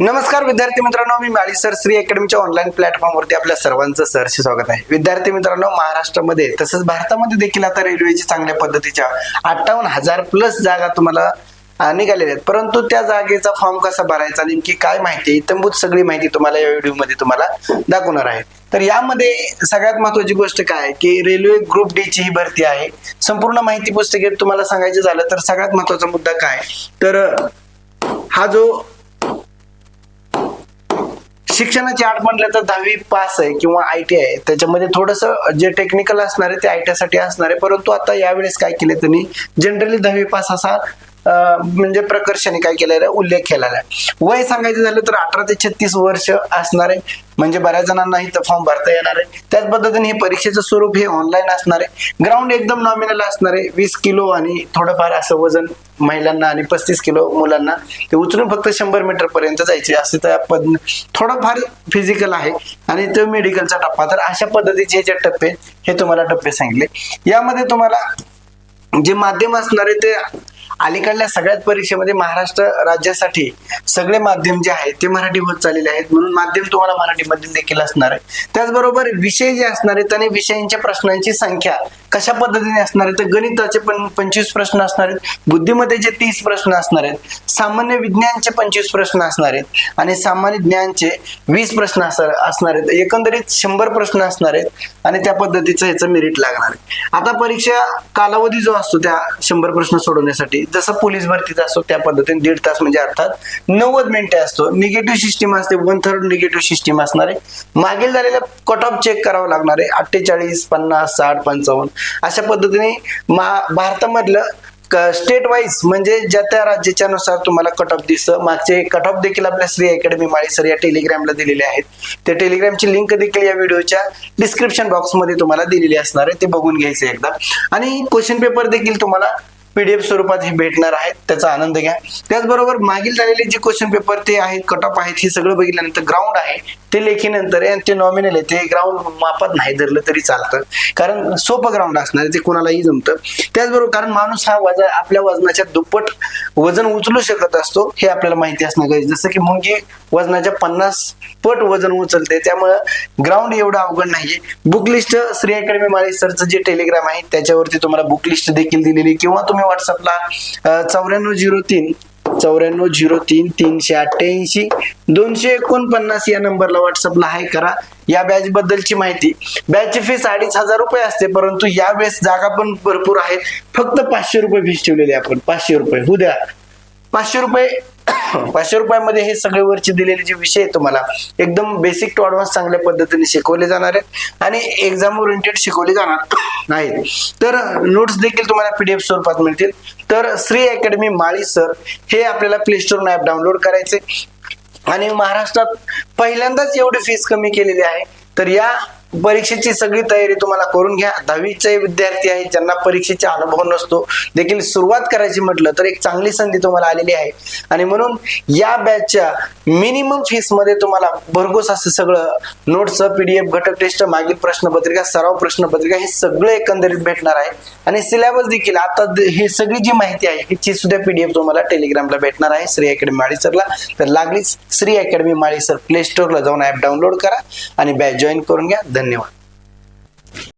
नमस्कार विद्यार्थी मित्रांनो मी माळी सर श्री अकॅडमीच्या ऑनलाईन प्लॅटफॉर्मवरती आपल्या सर्वांचं सरशी स्वागत आहे. विद्यार्थी मित्रांनो महाराष्ट्रामध्ये तसंच भारतामध्ये देखील आता रेल्वेची चांगल्या पद्धतीच्या अठ्ठावन्न हजार प्लस जागा तुम्हाला निघालेल्या आहेत. परंतु त्या जागेचा फॉर्म कसा भरायचा नेमकी काय माहिती इतंभूत सगळी माहिती तुम्हाला या व्हिडिओमध्ये तुम्हाला दाखवणार आहे. तर यामध्ये सगळ्यात महत्वाची गोष्ट काय आहे की रेल्वे ग्रुप डी ची ही भरती आहे. संपूर्ण माहिती पुस्तके तुम्हाला सांगायचं झालं तर सगळ्यात महत्त्वाचा मुद्दा काय तर हा जो शिक्षणाची आठ म्हटलं तर दहावी पास आहे किंवा आय टी आहे. त्याच्यामध्ये थोडस जे टेक्निकल असणार आहे ते आय टी साठी असणार. आहे परंतु आता यावेळेस काय केले त्यांनी? जनरली दहावी पास असा म्हणजे प्रकर्षाने काय केलेला आहे उल्लेख केलेला आहे. वय सांगायचं झालं तर अठरा ते छत्तीस वर्ष असणार आहे. म्हणजे बऱ्याच जणांना इथं फॉर्म भरता येणार आहे. त्याच पद्धतीने हे परीक्षेचं स्वरूप हे ऑनलाईन असणार आहे. ग्राउंड एकदम नॉमिनल असणार आहे. वीस किलो आणि थोडंफार असं वजन महिलांना आणि पस्तीस किलो मुलांना. ते उचलून फक्त शंभर मीटर पर्यंत जायचे. असे त्या पद थोडंफार फिजिकल आहे. आणि तो मेडिकलचा टप्पा. तर अशा पद्धतीचे हे जे टप्पे हे तुम्हाला टप्पे सांगितले. यामध्ये तुम्हाला जे माध्यम असणार आहे ते अलीकडल्या सगळ्यात परीक्षेमध्ये महाराष्ट्र राज्यासाठी सगळे माध्यम जे आहेत ते मराठी होत चाललेले आहेत. म्हणून माध्यम तुम्हाला मराठीमध्ये देखील असणार आहे. त्याचबरोबर विषय जे असणार आहेत आणि विषयांच्या प्रश्नांची संख्या कशा पद्धतीने असणार आहे तर गणिताचे पण पंचवीस प्रश्न असणार आहेत. बुद्धिमत्तेचे तीस प्रश्न असणार आहेत. सामान्य विज्ञानचे पंचवीस प्रश्न असणार आहेत. आणि सामान्य ज्ञानचे वीस प्रश्न असणार असणार आहेत. एकंदरीत शंभर प्रश्न असणार आहेत आणि त्या पद्धतीचं ह्याचं मेरिट लागणार आहे. आता परीक्षा कालावधी जो असतो त्या शंभर प्रश्न सोडवण्यासाठी जसं पोलीस भरतीचा असतो त्या पद्धतीने दीड तास म्हणजे अर्थात नव्वद मिनिटे असतो. निगेटिव्ह सिस्टीम असते वन थर्ड निगेटिव्ह सिस्टीम असणार आहे. मागील झालेला कट ऑफ चेक करावं लागणार आहे. अठ्ठेचाळीस पन्नास साठ पंचावन्न अशा पद्धतीने मा भारतामधलं स्टेट वाईज म्हणजे ज्या त्या राज्याच्या नुसार तुम्हाला कट ऑफ दिसतं. मागचे कट ऑफ देखील आपल्या श्री अकॅडमी माळी सर या टेलिग्रामला दिलेले आहेत. त्या टेलिग्रामची लिंक देखील या व्हिडिओच्या डिस्क्रिप्शन बॉक्समध्ये तुम्हाला दिलेली असणार आहे. ते बघून घ्यायचं एकदा. आणि क्वेश्चन पेपर देखील तुम्हाला पीडीएफ स्वरूपात हे भेटणार आहेत त्याचा आनंद घ्या. त्याचबरोबर मागील झालेले जे क्वेश्चन पेपर ते आहेत कट ऑफ आहेत हे सगळं बघितल्यानंतर ग्राउंड आहे. ते लेखीनंतर आहे ते नॉमिनल आहे. ते ग्राउंड मापात नाही धरलं तरी चालतं. कारण सोपं ग्राउंड असणार आहे, ते कोणालाही जमतं. त्याचबरोबर कारण माणूस हा वजन आपल्या वजनाच्या दुप्पट वजन उचलू शकत असतो हे आपल्याला माहिती असणं गरजेचं जसं की मुंगी वजनाच्या पन्नास पट वजन उचलते त्यामुळं ग्राउंड एवढं अवघड नाहीये. Book list Shri academy Mali सरचं जे टेलिग्राम आहे त्याच्यावरती तुम्हाला बुक लिस्ट देखील दिलेली किंवा तुम्ही व्हॉट्सअपला चौऱ्याण्णव झिरो तीन चौऱ्याण्णव झिरो तीन तीनशे अठ्ठ्याऐंशी दोनशे एकोणपन्नास या नंबरला व्हॉट्सअपला हाय करा. या बॅच बद्दलची माहिती. बॅचची फीस अडीच हजार रुपये असते परंतु यावेळेस जागा पण भरपूर आहेत फक्त पाचशे रुपये फीस ठेवलेली आपण. पाचशे रुपये. होऊ द्या. पाचशे रुपये पाचशे रुपयामध्ये हे सगळे वरचे दिलेले जे विषय तुम्हाला एकदम बेसिक टू ॲडव्हान्स चांगल्या पद्धतीने शिकवले जाणार आहेत आणि एक्झाम ओरिएंटेड शिकवले जाणार आहेत. तर नोट्स देखील तुम्हाला पीडीएफ स्वरूपात मिळतील. तर श्री अकॅडमी माळी सर हे आपल्याला प्ले स्टोर ॲप डाउनलोड करायचे. आणि महाराष्ट्रात पहिल्यांदाच एवढी फीस कमी केलेली आहे. तर या परीक्षेची सगळी तयारी तुम्हाला करून घ्या. दहावीचे विद्यार्थी आहेत ज्यांना परीक्षेचा अनुभव नसतो. देखील सुरुवात करायची म्हटलं तर एक चांगली संधी तुम्हाला आलेली आहे. आणि म्हणून या बॅचच्या मिनिमम फीसमध्ये तुम्हाला भरघोस असं सगळं नोट्स पीडीएफ घटक टेस्ट मागील प्रश्नपत्रिका सराव प्रश्नपत्रिका हे सगळं एकंदरीत भेटणार आहे. आणि सिलेबस देखील आता हे ही सगळी जी माहिती आहे हिची सुद्धा पीडीएफ तुम्हाला टेलिग्रामला भेटणार आहे. श्री अकॅडमी माळीसरला तर लागलीच श्री अकॅडमी माळीसर प्ले स्टोरला जाऊन ऍप डाउनलोड करा आणि बॅच जॉईन करून घ्या. धन्यवाद